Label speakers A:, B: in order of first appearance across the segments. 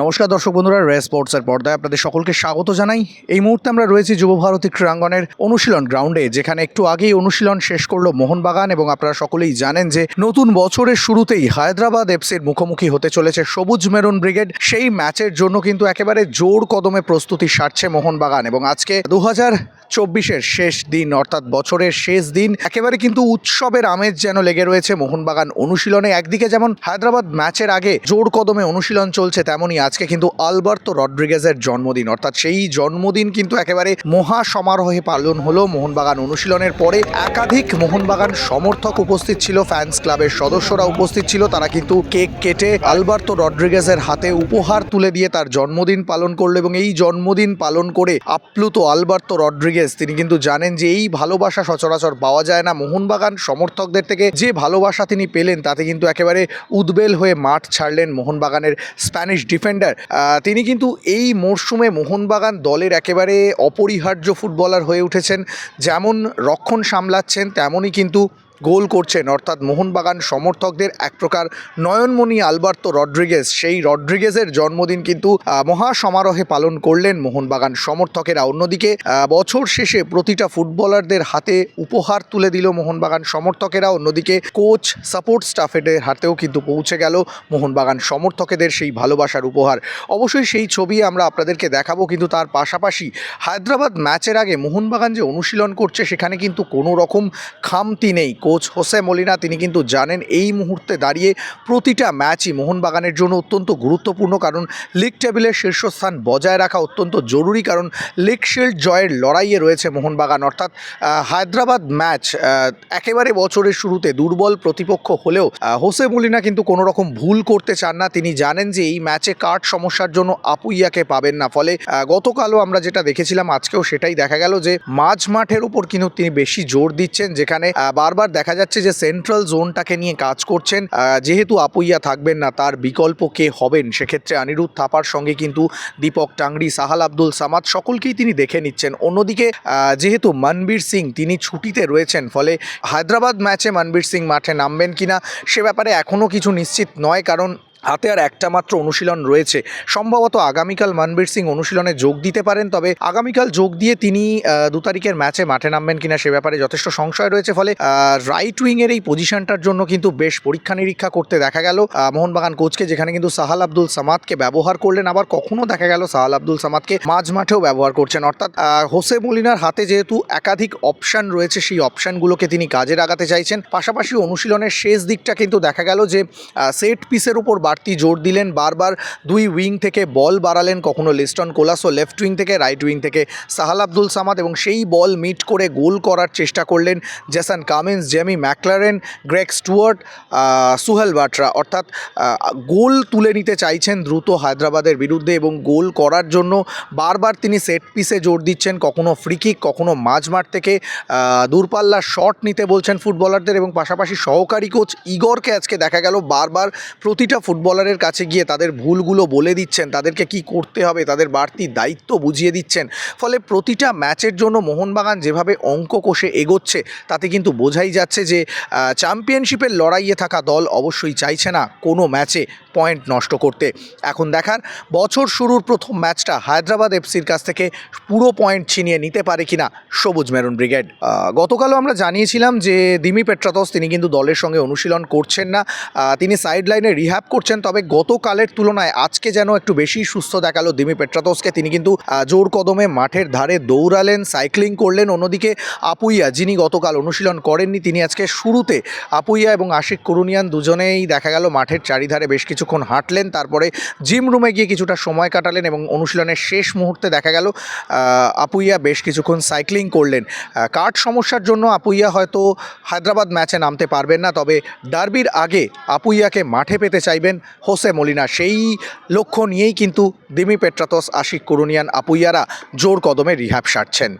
A: নমস্কার দর্শক বন্ধুরা রে স্পোর্টসের পর্দায় আপনাদের সকলকে স্বাগত জানাই। এই মুহূর্তে আমরা রয়েছি যুব ভারতী ক্রীড়াঙ্গনের অনুশীলন গ্রাউন্ডে, যেখানে একটু আগেই অনুশীলন শেষ করল মোহনবাগান এবং আপনারা সকলেই জানেন যে নতুন বছরের শুরুতেই হায়দ্রাবাদ এফসির মুখোমুখি হতে চলেছে সবুজ মেরুন ব্রিগেড। সেই ম্যাচের জন্য কিন্তু একেবারে জোর কদমে প্রস্তুতি সারছে মোহনবাগান এবং আজকে দু হাজার চব্বিশের শেষ দিন, অর্থাৎ বছরের শেষ দিন, একেবারে কিন্তু উৎসবের আমেজ যেন লেগে রয়েছে মোহনবাগান অনুশীলনে। একদিকে যেমন হায়দ্রাবাদ ম্যাচের আগে জোর কদমে অনুশীলন চলছে, তেমনই আজকে কিন্তু আলবার্তো রড্রিগেজের জন্মদিন। অর্থাৎ সেই জন্মদিন কিন্তু একেবারে মহা সমারোহে পালন হলো মোহনবাগান অনুশীলনের পরে। একাধিক মোহনবাগান সমর্থক উপস্থিত ছিল ফ্যান্স ক্লাবের সদস্যরা উপস্থিত ছিল, তারা কিন্তু কেক কেটে আলবার্তো রড্রিগেজের হাতে উপহার তুলে দিয়ে তার জন্মদিন পালন করল এবং এই জন্মদিন পালন করে আপ্লুত আলবার্তো রড্রিগেজ তিনি কিন্তু জানেন যে এই ভালোবাসা সচরাচর পাওয়া যায় না। মোহনবাগান সমর্থকদের থেকে যে ভালোবাসা তিনি পেলেন, তাতে কিন্তু একেবারে উদ্বেল হয়ে মাঠ ছাড়লেন মোহনবাগানের স্প্যানিশ ডিফেন্ডার। তিনি কিন্তু এই মরশুমে মোহনবাগান দলের একেবারে অপরিহার্য ফুটবলার হয়ে উঠেছেন। যেমন রক্ষণ সামলাচ্ছেন, তেমনই কিন্তু গোল করছেন। অর্থাৎ মোহনবাগান সমর্থকদের এক প্রকার নয়নমণি আলবার্তো রড্রিগেজ। সেই রড্রিগেজের জন্মদিন কিন্তু মহা সমারোহে পালন করলেন মোহনবাগান সমর্থকেরা। অন্যদিকে বছর শেষে প্রতিটা ফুটবলারদের হাতে উপহার তুলে দিল মোহনবাগান সমর্থকেরা। অন্যদিকে, কোচ, সাপোর্ট স্টাফেদের হাতেও কিন্তু পৌঁছে গেল মোহনবাগান সমর্থকেদের সেই ভালোবাসার উপহার। অবশ্যই সেই ছবি আমরা আপনাদেরকে দেখাবো, কিন্তু তার পাশাপাশি হায়দ্রাবাদ ম্যাচের আগে মোহনবাগান যে অনুশীলন করছে, সেখানে কিন্তু কোনো রকম খামতি নেই। কোচ হোসে মলিনা, তিনি কিন্তু জানেন এই মুহূর্তে দাঁড়িয়ে প্রতিটা ম্যাচই মোহনবাগানের জন্য অত্যন্ত গুরুত্বপূর্ণ, কারণ লিগ টেবিলের শীর্ষস্থান বজায় রাখা অত্যন্ত জরুরি, কারণ লিগ শিল্ড জয়ের লড়াইয়ে রয়েছে মোহনবাগান। অর্থাৎ হায়দ্রাবাদ ম্যাচ একেবারে বছরের শুরুতে দুর্বল প্রতিপক্ষ হলেও হোসে মলিনা কিন্তু কোনো রকম ভুল করতে চান না। তিনি জানেন যে এই ম্যাচে কার্ড সমস্যার জন্য আপুইয়াকে পাবেন না। ফলে গতকালও আমরা যেটা দেখেছিলাম, আজকেও সেটাই দেখা গেল যে মাঝ মাঠের উপর কিন্তু তিনি বেশি জোর দিচ্ছেন, যেখানে বারবার দেখা যাচ্ছে যে সেন্ট্রাল জোনটাকে নিয়ে কাজ করছেন যেহেতু আপুইয়া থাকবেন না, তার বিকল্প কে হবেন? সেক্ষেত্রে অনিরুদ্ধ থাপার সঙ্গে কিন্তু দীপক টাংরি, সাহাল আব্দুল সামাদ, সকলকেই তিনি দেখে নিচ্ছেন। অন্যদিকে যেহেতু মনবীর সিং, তিনি ছুটিতে রয়েছেন, ফলে হায়দ্রাবাদ ম্যাচে মনবীর সিং মাঠে নামবেন কিনা, সে ব্যাপারে এখনও কিছু নিশ্চিত নয়, কারণ হাতে আর একটা মাত্র অনুশীলন রয়েছে। সম্ভবত আগামীকাল মনবীর সিং অনুশীলনে যোগ দিতে পারেন, তবে আগামীকাল যোগ দিয়ে তিনি দু তারিখের ম্যাচে মাঠে নামবেন কিনা সে ব্যাপারে যথেষ্ট সংশয় রয়েছে। ফলে রাইট উইংয়ের এই পজিশনটার জন্য কিন্তু বেশ পরীক্ষা নিরীক্ষা করতে দেখা গেল। মোহনবাগান কোচকে যেখানে কিন্তু সাহাল আব্দুল সামাদকে ব্যবহার করলেন, আবার কখনো দেখা গেল সাহাল আব্দুল সামাদকে মাঝ মাঠেও ব্যবহার করছেন। অর্থাৎ হোসে মলিনার হাতে যেহেতু একাধিক অপশন রয়েছে, সেই অপশানগুলোকে তিনি কাজে লাগাতে চাইছেন। পাশাপাশি অনুশীলনের শেষ দিকটা কিন্তু দেখা গেল যে সেট পিসের উপর বাড়তি জোর দিলেন, বারবার দুই উইং থেকে বল বাড়ালেন, কখনো লিস্টন কোলাসো লেফট উইং থেকে, রাইট উইং থেকে সাহাল আব্দুল সামাদ এবং সেই বল মিট করে গোল করার চেষ্টা করলেন Jason Cummings, Jamie McLaren, Greg Stewart Suhail Batra. অর্থাৎ গোল তুলে নিতে চাইছেন দ্রুত হায়দ্রাবাদের বিরুদ্ধে এবং গোল করার জন্য বারবার তিনি সেট পিসে জোর দিচ্ছেন, কখনো ফ্রি কিক কখনো মাঝমাঠ থেকে দূরপাল্লার শট নিতে বলছেন ফুটবলারদের এবং পাশাপাশি সহকারী কোচ ইগরকে আজকে দেখা গেল, বারবার প্রতিটা ফুটবলারের কাছে গিয়ে তাদের ভুলগুলো বলে দিচ্ছেন, তাদেরকে কি করতে হবে, তাদের বাড়তি দায়িত্ব বুঝিয়ে দিচ্ছেন। ফলে প্রতিটা ম্যাচের জন্য মোহনবাগান যেভাবে অঙ্ক কষে এগোচ্ছে, তাতে কিন্তু বোঝাই যাচ্ছে যে চ্যাম্পিয়নশিপের লড়াইয়ে থাকা দল অবশ্যই চাইছে না কোনো ম্যাচে পয়েন্ট নষ্ট করতে। এখন দেখার বছর শুরুর প্রথম ম্যাচটা হায়দ্রাবাদ এফসির কাছ থেকে পুরো পয়েন্ট ছিনিয়ে নিতে পারে কিনা সবুজ মেরুন ব্রিগেড। গতকালও আমরা জানিয়েছিলাম যে, দিমি পেট্রাতস তিনি কিন্তু দলের সঙ্গে অনুশীলন করছেন না তিনি সাইড লাইনে রিহ্যাব করছেন। তবে গতকালের তুলনায় আজকে যেন একটু বেশি সুস্থ দেখাল দিমি পেট্রাতোসকে তিনি কিন্তু জোর কদমে মাঠের ধারে দৌড়ালেন, সাইক্লিং করলেন। অন্যদিকে আপুইয়া, যিনি গতকাল অনুশীলন করেননি, তিনি আজকে শুরুতে আপুইয়া এবং আশিক করুনিয়ান দুজনেই দেখা গেল মাঠের চারিধারে বেশ কিছুক্ষণ হাঁটলেন। তারপরে জিম রুমে গিয়ে কিছুটা সময় কাটালেন এবং অনুশীলনের শেষ মুহূর্তে দেখা গেল আপুইয়া বেশ কিছুক্ষণ সাইক্লিং করলেন। কাঠ সমস্যার জন্য আপুইয়া হয়তো হায়দ্রাবাদ ম্যাচে নামতে পারবেন না, তবে ডার্বির আগে আপুইয়াকে মাঠে পেতে চাইবেন হোসে মলিনা। সেই লক্ষ্য নিয়েই কিন্তু দিমি পেট্রাতস, আশিক করুনিয়ান, আপুইয়ারা জোর কদমে রিহ্যাব সারছেন।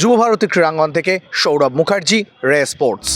A: যুব ভারতী ক্রীড়াঙ্গন থেকে সৌরভ মুখার্জি রে স্পোর্টস।